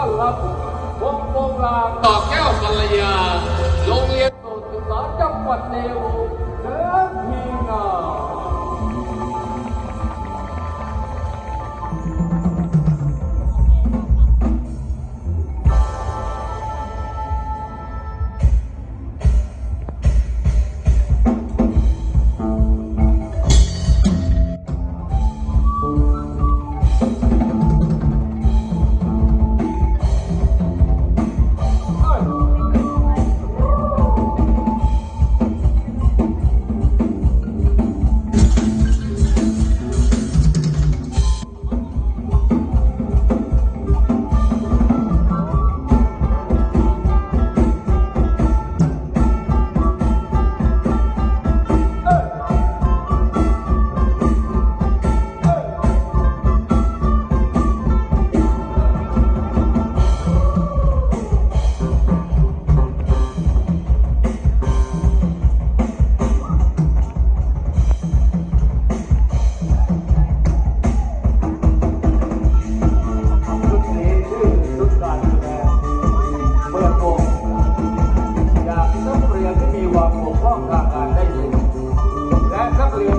้อนรับวงโปงลางต่อแก้วกัลยา โรงเรียนโสตศึกษาจังหวัดเดวเดินทีงา Brasil.